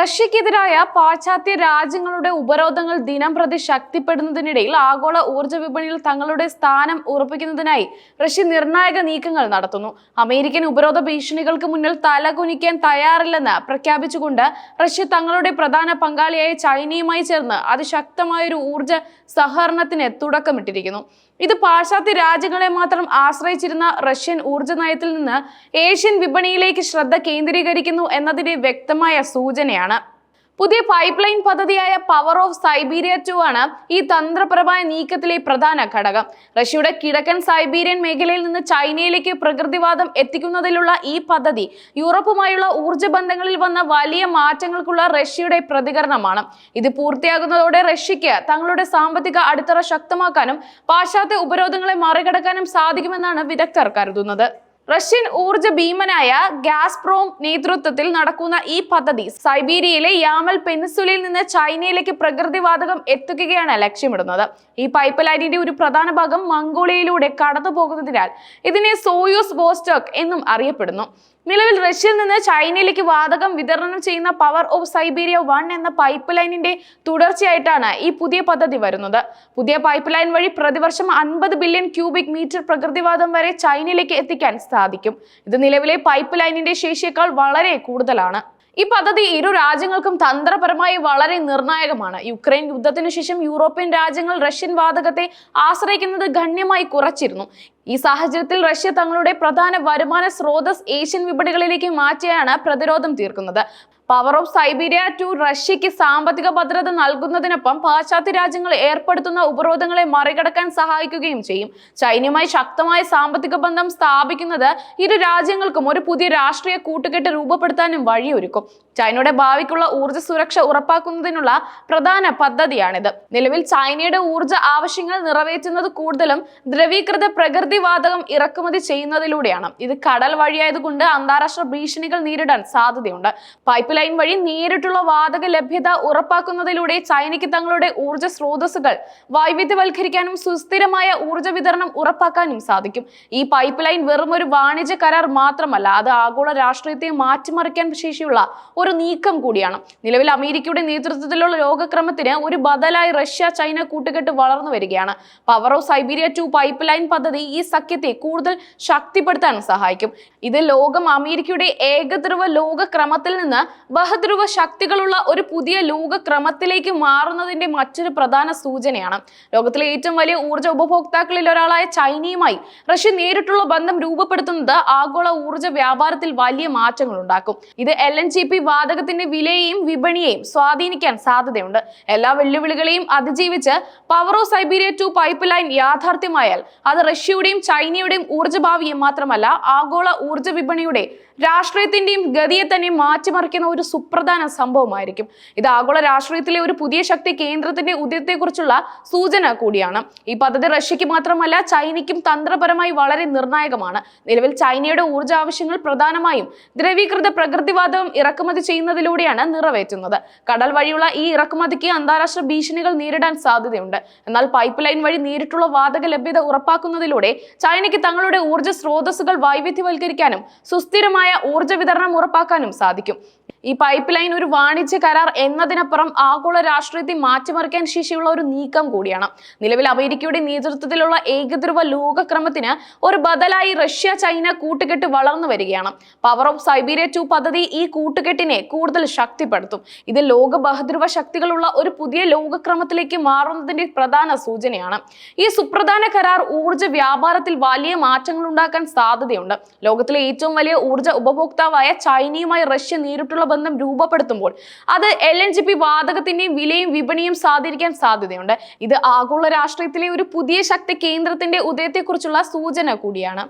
റഷ്യക്കെതിരായ പാശ്ചാത്യ രാജ്യങ്ങളുടെ ഉപരോധങ്ങൾ ദിനം പ്രതി ശക്തിപ്പെടുന്നതിനിടയിൽ ആഗോള ഊർജ വിപണിയിൽ തങ്ങളുടെ സ്ഥാനം ഉറപ്പിക്കുന്നതിനായി റഷ്യ നിർണായക നീക്കങ്ങൾ നടത്തുന്നു. അമേരിക്കൻ ഉപരോധ ഭീഷണികൾക്ക് മുന്നിൽ തലകുനിക്കാൻ തയ്യാറില്ലെന്ന് പ്രഖ്യാപിച്ചുകൊണ്ട് റഷ്യ തങ്ങളുടെ പ്രധാന പങ്കാളിയായ ചൈനയുമായി ചേർന്ന് അതിശക്തമായൊരു ഊർജ സഹകരണത്തിന് തുടക്കമിട്ടിരിക്കുന്നു. ഇത് പാശ്ചാത്യ രാജ്യങ്ങളെ മാത്രം ആശ്രയിച്ചിരുന്ന റഷ്യൻ ഊർജ നയത്തിൽ നിന്ന് ഏഷ്യൻ വിപണിയിലേക്ക് ശ്രദ്ധ കേന്ദ്രീകരിക്കുന്നു എന്നതിന്റെ വ്യക്തമായ സൂചനയാണ്. പുതിയ പൈപ്പ് ലൈൻ പദ്ധതിയായ പവർ ഓഫ് സൈബീരിയ ടു ആണ് ഈ തന്ത്രപരമായ നീക്കത്തിലെ പ്രധാന ഘടകം. റഷ്യയുടെ കിഴക്കൻ സൈബീരിയൻ മേഖലയിൽ നിന്ന് ചൈനയിലേക്ക് പ്രകൃതിവാദം എത്തിക്കുന്നതിലുള്ള ഈ പദ്ധതി യൂറോപ്പുമായുള്ള ഊർജ ബന്ധങ്ങളിൽ വന്ന വലിയ മാറ്റങ്ങൾക്കുള്ള റഷ്യയുടെ പ്രതികരണമാണ്. ഇത് പൂർത്തിയാകുന്നതോടെ റഷ്യയ്ക്ക് തങ്ങളുടെ സാമ്പത്തിക അടിത്തറ ശക്തമാക്കാനും പാശ്ചാത്യ ഉപരോധങ്ങളെ മറികടക്കാനും സാധിക്കുമെന്നാണ് വിദഗ്ധർ കരുതുന്നത്. റഷ്യൻ ഊർജ ഭീമനായ ഗാസ്പ്രോം നേതൃത്വത്തിൽ നടക്കുന്ന ഈ പദ്ധതി സൈബീരിയയിലെ യാമൽ പെനിസുലയിൽ നിന്ന് ചൈനയിലേക്ക് പ്രകൃതിവാതകം എത്തിക്കുകയാണ് ലക്ഷ്യമിടുന്നത്. ഈ പൈപ്പ് ലൈനിന്റെ ഒരു പ്രധാന ഭാഗം മംഗോളിയയിലൂടെ കടന്നു പോകുന്നതിനാൽ ഇതിനെ സോയൂസ് വോസ്റ്റോക്ക് എന്നും അറിയപ്പെടുന്നു. നിലവിൽ റഷ്യയിൽ നിന്ന് ചൈനയിലേക്ക് വാതകം വിതരണം ചെയ്യുന്ന പവർ ഓഫ് സൈബീരിയ വൺ എന്ന പൈപ്പ് ലൈനിന്റെ തുടർച്ചയായിട്ടാണ് ഈ പുതിയ പദ്ധതി വരുന്നത്. പുതിയ പൈപ്പ് ലൈൻ വഴി പ്രതിവർഷം അൻപത് ബില്യൺ ക്യൂബിക് മീറ്റർ പ്രകൃതിവാതം വരെ ചൈനയിലേക്ക് എത്തിക്കാൻ സാധിക്കും. ഇത് നിലവിലെ പൈപ്പ് ലൈനിന്റെ ശേഷിയേക്കാൾ വളരെ കൂടുതലാണ്. ഈ പദ്ധതി ഇരു രാജ്യങ്ങൾക്കും തന്ത്രപരമായി വളരെ നിർണായകമാണ്. യുക്രൈൻ യുദ്ധത്തിന് ശേഷം യൂറോപ്യൻ രാജ്യങ്ങൾ റഷ്യൻ വാതകത്തെ ആശ്രയിക്കുന്നത് ഗണ്യമായി കുറച്ചിരുന്നു. ഈ സാഹചര്യത്തിൽ റഷ്യ തങ്ങളുടെ പ്രധാന വരുമാന സ്രോതസ് ഏഷ്യൻ വിപണികളിലേക്ക് മാറ്റിയാണ് പ്രതിരോധം തീർക്കുന്നത്. പവർ ഓഫ് സൈബീരിയ ടു റഷ്യയ്ക്ക് സാമ്പത്തിക ഭദ്രത നൽകുന്നതിനൊപ്പം പാശ്ചാത്യ രാജ്യങ്ങൾ ഏർപ്പെടുത്തുന്ന ഉപരോധങ്ങളെ മറികടക്കാൻ സഹായിക്കുകയും ചെയ്യും. ചൈനയുമായി ശക്തമായ സാമ്പത്തിക ബന്ധം സ്ഥാപിക്കുന്നത് ഇരു രാജ്യങ്ങൾക്കും ഒരു പുതിയ രാഷ്ട്രീയ കൂട്ടുകെട്ട് രൂപപ്പെടുത്താനും വഴിയൊരുക്കും. ചൈനയുടെ ഭാവിക്കുള്ള ഊർജ സുരക്ഷ ഉറപ്പാക്കുന്നതിനുള്ള പ്രധാന പദ്ധതിയാണിത്. നിലവിൽ ചൈനയുടെ ഊർജ ആവശ്യങ്ങൾ നിറവേറ്റുന്നത് കൂടുതലും ദ്രവീകൃത പ്രകൃതിവാതകം ഇറക്കുമതി ചെയ്യുന്നതിലൂടെയാണ്. ഇത് കടൽ വഴിയായതുകൊണ്ട് അന്താരാഷ്ട്ര ഭീഷണികൾ നേരിടാൻ സാധ്യതയുണ്ട്. പൈപ്പ് ലൈൻ വഴി നേരിട്ടുള്ള വാതക ലഭ്യത ഉറപ്പാക്കുന്നതിലൂടെ ചൈനയ്ക്ക് തങ്ങളുടെ ഊർജ സ്രോതസ്സുകൾ വൈവിധ്യവൽക്കരിക്കാനും സുസ്ഥിരമായ ഊർജ വിതരണം ഉറപ്പാക്കാനും സാധിക്കും. ഈ പൈപ്പ് ലൈൻ വെറും ഒരു വാണിജ്യ കരാർ മാത്രമല്ല അത് ആഗോള രാഷ്ട്രീയത്തെ മാറ്റിമറിക്കാൻ ശേഷിയുള്ള ഒരു നീക്കം കൂടിയാണ്. നിലവിൽ അമേരിക്കയുടെ നേതൃത്വത്തിലുള്ള ലോകക്രമത്തിന് ഒരു ബദലായി റഷ്യ ചൈന കൂട്ടുകെട്ട് വളർന്നു വരികയാണ്. Power of Siberia two pipeline പദ്ധതി ഈ സഖ്യത്തെ കൂടുതൽ ശക്തിപ്പെടുത്താൻ സഹായിക്കും. ഇത് ലോകം അമേരിക്കയുടെ ഏകധ്രുവ ലോകക്രമത്തിൽ നിന്ന് ബഹധ്രുവ ശക്തികളുള്ള ഒരു പുതിയ ലോകക്രമത്തിലേക്ക് മാറുന്നതിന്റെ മറ്റൊരു പ്രധാന സൂചനയാണ്. ലോകത്തിലെ ഏറ്റവും വലിയ ഊർജ ഉപഭോക്താക്കളിൽ ഒരാളായ ചൈനയുമായി റഷ്യ നേരിട്ടുള്ള ബന്ധം രൂപപ്പെടുത്തുന്നത് ആഗോള ഊർജ വ്യാപാരത്തിൽ വലിയ മാറ്റങ്ങൾ ഉണ്ടാക്കും. ഇത് എൽ എൻ ജി പി വാതകത്തിന്റെ വിലയെയും വിപണിയെയും സ്വാധീനിക്കാൻ സാധ്യതയുണ്ട്. എല്ലാ വെല്ലുവിളികളെയും അതിജീവിച്ച് of Siberia two pipeline യാഥാർത്ഥ്യമായാൽ അത് റഷ്യയുടെയും ചൈനയുടെയും ഊർജ ഭാവിയെ മാത്രമല്ല ആഗോള ഊർജ വിപണിയുടെ രാഷ്ട്രീയത്തിന്റെയും ഗതിയെ തന്നെ മാറ്റിമറിക്കുന്ന ഒരു സുപ്രധാന സംഭവമായിരിക്കും. ഇത് ആഗോള രാഷ്ട്രീയത്തിലെ ഒരു പുതിയ ശക്തി കേന്ദ്രത്തിന്റെ ഉദയത്തെക്കുറിച്ചുള്ള സൂചന കൂടിയാണ്. ഈ പദ്ധതി റഷ്യക്ക് മാത്രമല്ല ചൈനയ്ക്കും തന്ത്രപരമായി വളരെ നിർണായകമാണ്. നിലവിൽ ചൈനയുടെ ഊർജ ആവശ്യങ്ങൾ പ്രധാനമായും ദ്രവീകൃത പ്രകൃതിവാതകം ഇറക്കുമതി ചെയ്യുന്നതിലൂടെയാണ് നിറവേറ്റുന്നത്. കടൽ വഴിയുള്ള ഈ ഇറക്കുമതിക്ക് അന്താരാഷ്ട്ര ഭീഷണികൾ നേരിടാൻ സാധ്യതയുണ്ട്. എന്നാൽ പൈപ്പ് ലൈൻ വഴി നേരിട്ടുള്ള വാതക ലഭ്യത ഉറപ്പാക്കുന്നതിലൂടെ ചൈനയ്ക്ക് തങ്ങളുടെ ഊർജ സ്രോതസ്സുകൾ വൈവിധ്യവൽക്കരിക്കാനും സുസ്ഥിരമായ ഊർജ വിതരണം ഉറപ്പാക്കാനും സാധിക്കും. ഈ പൈപ്പ് ലൈൻ ഒരു വാണിജ്യ കരാർ എന്നതിനപ്പുറം ആഗോള രാഷ്ട്രീയത്തെ മാറ്റിമറിക്കാൻ ശേഷിയുള്ള ഒരു നീക്കം കൂടിയാണ്. നിലവിൽ അമേരിക്കയുടെ നേതൃത്വത്തിലുള്ള ഏകധ്രുവ ലോകക്രമത്തിന് ഒരു ബദലായി റഷ്യ ചൈന കൂട്ടുകെട്ട് വളർന്നു വരികയാണ്. പവർ ഓഫ് സൈബീരിയ ടു പദ്ധതി ഈ കൂട്ടുകെട്ടിനെ കൂടുതൽ ശക്തിപ്പെടുത്തും. ഇത് ലോക ബഹധ്രുവ ശക്തികളുള്ള ഒരു പുതിയ ലോകക്രമത്തിലേക്ക് മാറുന്നതിന്റെ പ്രധാന സൂചനയാണ്. ഈ സുപ്രധാന കരാർ ഊർജ വ്യാപാരത്തിൽ വലിയ മാറ്റങ്ങൾ ഉണ്ടാക്കാൻ സാധ്യതയുണ്ട്. ലോകത്തിലെ ഏറ്റവും വലിയ ഊർജ ഉപഭോക്താവായ ചൈനയുമായി റഷ്യ നേരിട്ടുള്ള ബന്ധം രൂപപ്പെടുത്തുമ്പോൾ അത് എൽ എൻ ജി പി വാതകത്തിന്റെയും വിലയും വിപണിയും സ്വാധീനിക്കാൻ സാധ്യതയുണ്ട്. ഇത് ആഗോള രാഷ്ട്രീയത്തിലെ ഒരു പുതിയ ശക്തി കേന്ദ്രത്തിന്റെ ഉദയത്തെക്കുറിച്ചുള്ള സൂചന കൂടിയാണ്.